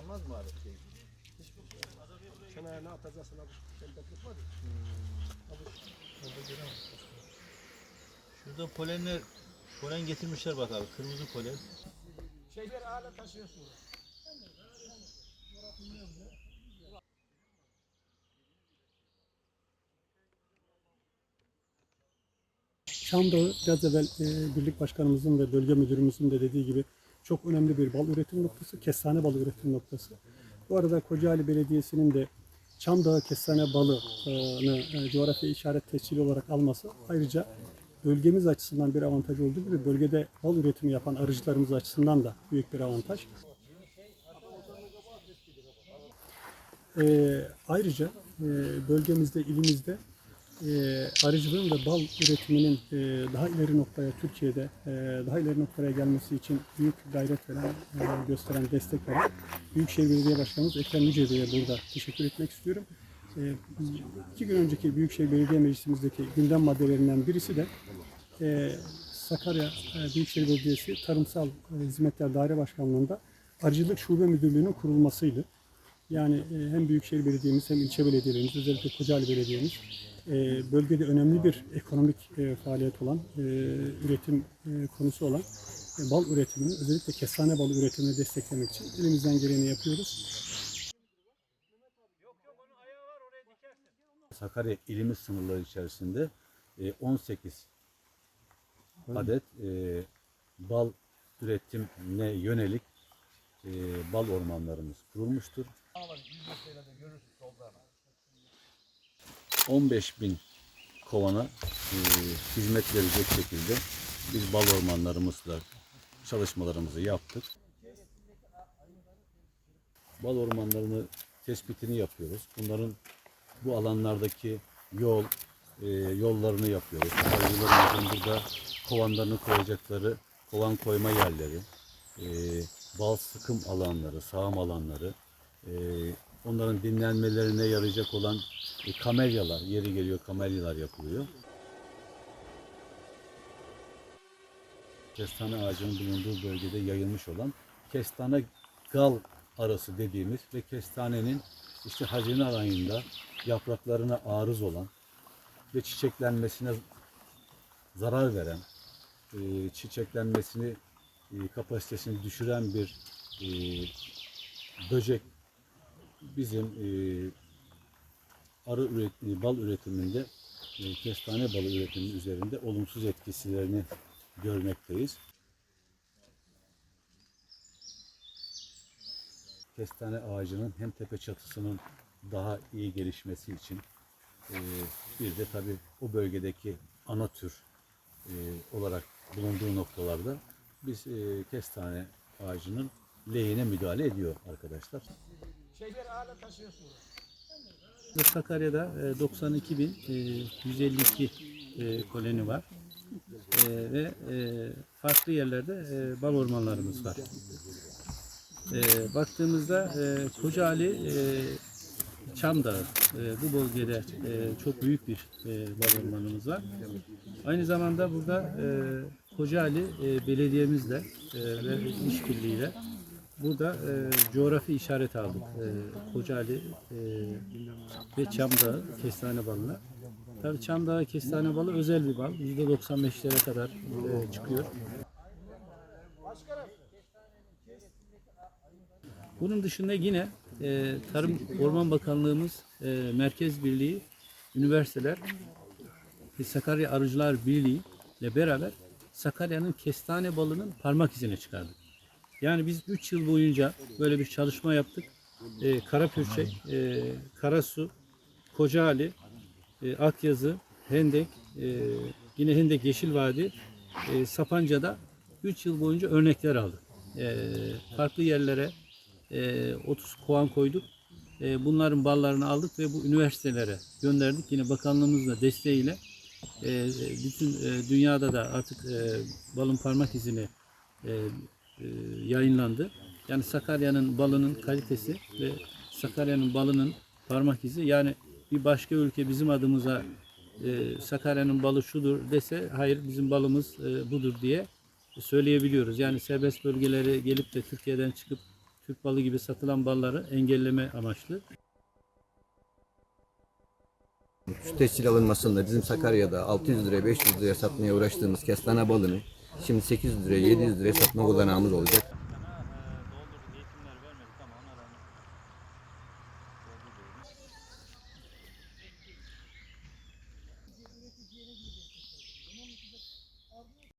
şey almaz mı abi? Şey? Ne atacaksın abi? Şerbetlik var ya. Abi, orada göremezsin. Şurada polenler, polen getirmişler bak abi. Kırmızı polen. Şeyleri hala taşıyorsun. Şamdağı biraz evvel e, birlik başkanımızın ve bölge müdürümüzün de dediği gibi çok önemli bir bal üretim noktası, kestane balı üretim noktası. Bu arada Kocaeli Belediyesi'nin de Çamdağı kestane balını e, coğrafi işaret tescili olarak alması ayrıca bölgemiz açısından bir avantaj olduğu gibi bölgede bal üretimi yapan arıcılarımız açısından da büyük bir avantaj. E, ayrıca e, bölgemizde, ilimizde arıcılığın ve bal üretiminin e, daha ileri noktaya, Türkiye'de e, daha ileri noktaya gelmesi için büyük gayret veren, e, gösteren, destek veren Büyükşehir Belediye Başkanımız Ekrem Yüce Bey'e burada teşekkür etmek istiyorum. E, iki gün önceki Büyükşehir Belediye Meclisimizdeki gündem maddelerinden birisi de e, Sakarya e, Büyükşehir Belediyesi Tarımsal e, Hizmetler Daire Başkanlığı'nda Arıcılık Şube Müdürlüğü'nün kurulmasıydı. Yani e, hem Büyükşehir Belediye'miz hem ilçe belediyelerimiz, özellikle Kocaeli Belediye'miz e, bölgede önemli bir ekonomik e, faaliyet olan, üretim konusu olan bal üretimini, özellikle kestane balı üretimini desteklemek için elimizden geleni yapıyoruz. Sakarya ilimiz sınırları içerisinde e, 18 adet bal üretimine yönelik bal ormanlarımız kurulmuştur. 15 bin kovana e, hizmet verecek şekilde biz bal ormanlarımızla çalışmalarımızı yaptık. Bal ormanlarını tespitini yapıyoruz. Bunların bu alanlardaki yol e, yollarını yapıyoruz. Arıcılarımızın burada kovanlarını koyacakları kovan koyma yerleri, e, bal sıkım alanları, sağım alanları, e, onların dinlenmelerine yarayacak olan e, kamelyalar, yeri geliyor kamelyalar yapılıyor. Kestane ağacının bulunduğu bölgede yayılmış olan kestane gal arası dediğimiz ve kestanenin işte Haziran ayında yapraklarına arız olan ve çiçeklenmesine zarar veren, e, çiçeklenmesini e, kapasitesini düşüren bir e, böcek bizim e, arı üret, e, bal üretiminde e, kestane balı üretiminin üzerinde olumsuz etkisilerini görmekteyiz. Kestane ağacının hem tepe çatısının daha iyi gelişmesi için e, bir de tabii o bölgedeki ana tür e, olarak bulunduğu noktalarda biz e, kestane ağacının lehine müdahale ediyor arkadaşlar. Ve Sakarya'da e, 92.152 e, koloni var. E, ve e, farklı yerlerde e, bal ormanlarımız var. E, baktığımızda e, Kocaeli e, Çamdağı e, bu bölgede e, çok büyük bir e, bal ormanımız var. Aynı zamanda burada e, Kocaeli e, belediyemizle e, ve işbirliğiyle burada e, coğrafi işaret aldık. E, Kocaeli e, ve Çamdağı kestane balına. Tabii Çamdağı kestane balı özel bir bal. %95'lere kadar e, çıkıyor. Bunun dışında yine e, Tarım Orman Bakanlığımız, e, Merkez Birliği, üniversiteler ve Sakarya Arıcılar Birliği ile beraber Sakarya'nın kestane balının parmak izini çıkardık. Yani biz 3 yıl boyunca böyle bir çalışma yaptık. E, Karapürçek, e, Karasu, Kocaeli, e, Akyazı, Hendek, e, yine Hendek Yeşil Vadi, e, Sapanca'da 3 yıl boyunca örnekler aldık. E, farklı yerlere e, 30 kovan koyduk. E, bunların ballarını aldık ve bu üniversitelere gönderdik. Yine bakanlığımızla desteğiyle e, bütün e, dünyada da artık e, balın parmak izini e, e, yayınlandı. Yani Sakarya'nın balının kalitesi ve Sakarya'nın balının parmak izi yani bir başka ülke bizim adımıza e, Sakarya'nın balı şudur dese hayır bizim balımız e, budur diye söyleyebiliyoruz. Yani serbest bölgeleri gelip de Türkiye'den çıkıp Türk balı gibi satılan balları engelleme amaçlı Şu tescil alınmasında bizim Sakarya'da 600 liraya 500 liraya satmaya uğraştığımız kestane balını şimdi 800 liraya 700 liraya satma olanağımız olacak.